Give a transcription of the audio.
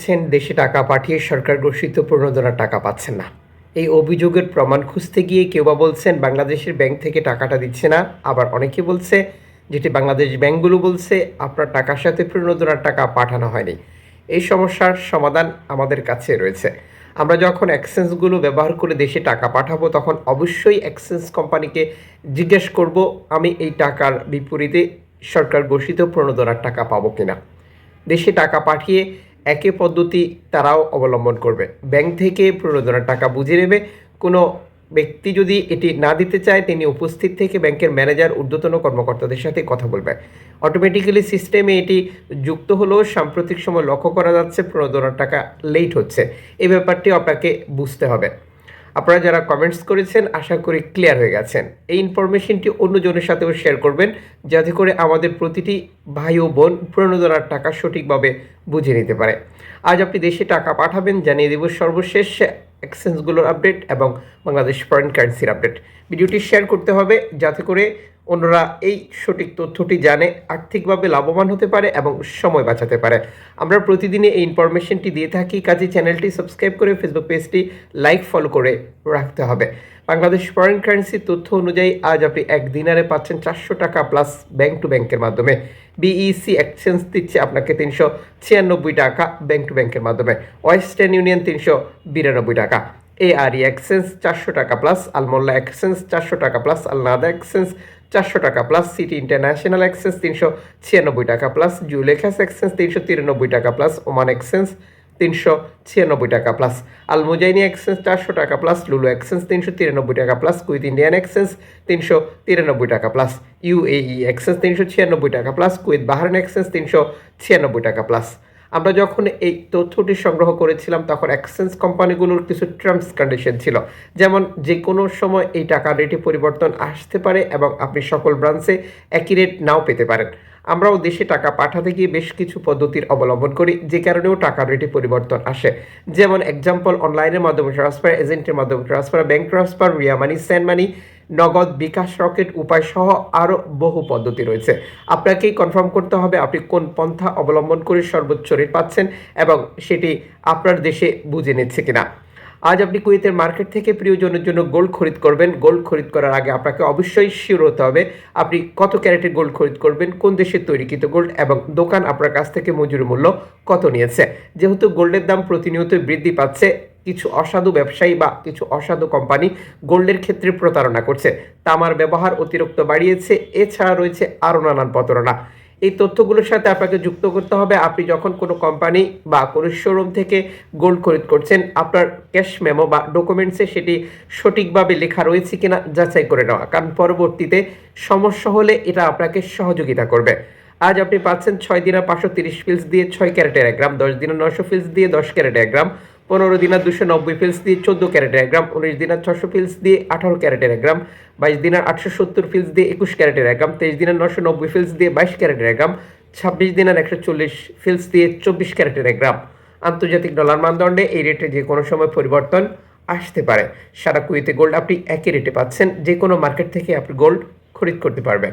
করছেন দেশে টাকা পাঠিয়ে সরকার ঘোষিত প্রণোদনার টাকা পাচ্ছেন না। এই অভিযোগের প্রমাণ খুঁজতে গিয়ে কেউ বা বলছেন, বাংলাদেশের ব্যাংক থেকে টাকাটা দিচ্ছে না। আবার অনেকে বলছে, যেটি বাংলাদেশ ব্যাংকগুলো বলছে, আপনার টাকার সাথে প্রণোদনার টাকা পাঠানো হয়নি। এই সমস্যার সমাধান আমাদের কাছে রয়েছে। আমরা যখন এক্সচেঞ্জগুলো ব্যবহার করে দেশে টাকা পাঠাবো, তখন অবশ্যই এক্সচেঞ্জ কোম্পানিকে জিজ্ঞেস করব, আমি এই টাকার বিপরীতে সরকার ঘোষিত প্রণোদনার টাকা পাবো কিনা? দেশে টাকা পাঠিয়ে একই পদ্ধতি তারাও অবলম্বন করবে। ব্যাংক থেকে প্রণোদনার টাকা বুঝে নেবে। কোনো ব্যক্তি যদি এটি না দিতে চায়, তিনি উপস্থিত থেকে ব্যাংকের ম্যানেজার, ঊর্ধ্বতন কর্মকর্তাদের সাথে কথা বলবে। অটোমেটিক্যালি সিস্টেমে এটি যুক্ত হলেও সাম্প্রতিক সময় লক্ষ্য করা যাচ্ছে প্রণোদনার টাকা লেট হচ্ছে। এই ব্যাপারটি আপনাকে বুঝতে হবে। আপনারা যারা কমেন্টস করেছেন, আশা করি ক্লিয়ার হয়ে গেছেন। এই ইনফরমেশনটি অন্যজনের সাথেও শেয়ার করবেন, যাতে করে আমাদের প্রতিটি ভাই ও বোন প্রণোদনার টাকা সঠিকভাবে বুঝে নিতে পারে। আজ আপনি দেশে টাকা পাঠাবেন, জানিয়ে দেব সর্বশেষ এক্সচেঞ্জগুলোর আপডেট এবং বাংলাদেশ ফরেন কারেন্সির আপডেট ভিডিওটি শেয়ার করতে হবে, যাতে করে অন্যরা এই সঠিক তথ্যটি জানে, আর্থিকভাবে লাভবান হতে পারে এবং সময় বাঁচাতে পারে। আমরা প্রতিদিনই এই ইনফরমেশনটি দিয়ে থাকি কাজে চ্যানেলটি সাবস্ক্রাইব করে ফেসবুক পেজটি লাইক, ফলো করে রাখতে হবে। বাংলাদেশ ফরেন কারেন্সির তথ্য অনুযায়ী আজ আপনি এক দিনারে পাচ্ছেন চারশো টাকা প্লাস ব্যাংক টু ব্যাংকের মাধ্যমে। বিইসি এক্সচেঞ্জ দিচ্ছে আপনাকে তিনশো ছিয়ানব্বই টাকা ব্যাংক টু ব্যাংকের মাধ্যমে। ওয়েস্টার্ন ইউনিয়ন তিনশো বিরানব্বই টাকা। এআরই এক্সচেঞ্জ চারশো টাকা প্লাস আলমোল্লা এক্সচেঞ্জ চারশো টাকা প্লাস আলনাদা এক্সচেঞ্জ চারশো টাকা প্লাস সিটি ইন্টারন্যাশনাল এক্সচেঞ্জ তিনশো ছিয়ানব্বই টাকা প্লাস জুলেখাস এক্সচেঞ্জ তিনশো তিরানব্বই টাকা প্লাস ওমান এক্সচেঞ্জ তিনশো ছিয়ানব্বই টাকা প্লাস আলমুজাইনি এক্সচেঞ্জ চারশো টাকা প্লাস লুলু এক্সচেঞ্জ তিনশো তিরানব্বই টাকা প্লাস কুইথ ইন্ডিয়ান এক্সচেঞ্জ তিনশো তিরানব্বই টাকা প্লাস ইউএই এক্সচেঞ্জ তিনশো ছিয়ানব্বই টাকা প্লাস কুইথ বাহারান এক্সচেঞ্জ তিনশো ছিয়ানব্বই টাকা প্লাস আমরা যখন এই তথ্যটি সংগ্রহ করেছিলাম, তখন এক্সচেঞ্জ কোম্পানিগুলোর কিছু টার্মস কন্ডিশন ছিল। যেমন যে কোনো সময় এই টাকার রেটে পরিবর্তন আসতে পারে এবং আপনি সকল ব্রাঞ্চে একই রেট নাও পেতে পারেন। আমরাও দেশে টাকা পাঠাতে গিয়ে বেশ কিছু পদ্ধতির অবলম্বন করি, যে কারণেও টাকার রেটে পরিবর্তন আসে। যেমন এক্সাম্পল অনলাইনের মাধ্যমে ট্রান্সফার এজেন্টের মাধ্যমে transfer bank transfer Ria money send money Nagad bKash Rocket উপায় সহ আরও বহু পদ্ধতি রয়েছে। আপনাকেই কনফার্ম করতে হবে আপনি কোন পন্থা অবলম্বন করে সর্বোচ্চ রেট পাচ্ছেন এবং সেটি আপনার দেশে বুঝে নিচ্ছে কিনা। আজ আপনি কুয়েতের মার্কেট থেকে প্রিয়জনের জন্য গোল্ড খরিদ করবেন। গোল্ড খরিদ করার আগে আপনাকে অবশ্যই শিওর হতে হবে, আপনি কত ক্যারেটের গোল্ড খরিদ করবেন, কোন দেশের তৈরিকৃত গোল্ড এবং দোকান আপনার কাছ থেকে মজুরি মূল্য কত নিয়েছে। যেহেতু গোল্ডের দাম প্রতিনিয়ত বৃদ্ধি পাচ্ছে, কিছু অসাধু ব্যবসায়ী বা কিছু অসাধু কোম্পানি গোল্ডের ক্ষেত্রে প্রতারণা করছে। তামার ব্যবহার অতিরিক্ত বাড়িয়েছে, এছাড়া রয়েছে আরও নানান প্রতারণা। এই তথ্যগুলোর সাথে আপনাকে যুক্ত করতে হবে। আপনি যখন কোনো কোম্পানি বা কোনো শোরুম থেকে গোল্ড খরিদ করছেন, আপনার ক্যাশ মেমো বা ডকুমেন্টসে সেটি সঠিকভাবে লেখা রয়েছে কিনা যাচাই করে নেওয়া। কারণ পরবর্তীতে সমস্যা হলে এটা আপনাকে সহযোগিতা করবে। আজ আপনি পাচ্ছেন ছয় দিনা পাঁচশো তিরিশ ফিলস দিয়ে ছয় ক্যারেটের এক গ্রাম, দশ দিনা নশো ফিলস দিয়ে দশ ক্যারেটের এক গ্রাম। পনেরো দিনা দুশো নব্বই ফিলস দিয়ে চোদ্দ ক্যারেটের এক গ্রাম, উনিশ দিনা ছশো ফিলস দিয়ে আঠারো ক্যারেটের এক গ্রাম, বাইশ দিনার আটশো সত্তর ফিলস দিয়ে একুশ ক্যারেটের গ্রাম, তেইশ দিনের নশো নব্বই ফিলস দিয়ে বাইশ ক্যারেটের গ্রাম, ছাব্বিশ দিনের একশো চল্লিশ ফিলস দিয়ে চব্বিশ ক্যারেটের এক গ্রাম। আন্তর্জাতিক ডলার মানদণ্ডে এই রেটে যে কোনো সময় পরিবর্তন আসতে পারে। সারা কুইতে গোল্ড আপনি একই রেটে পাচ্ছেন। যে কোনো মার্কেট থেকে আপনি গোল্ড খরিদ করতে পারবেন।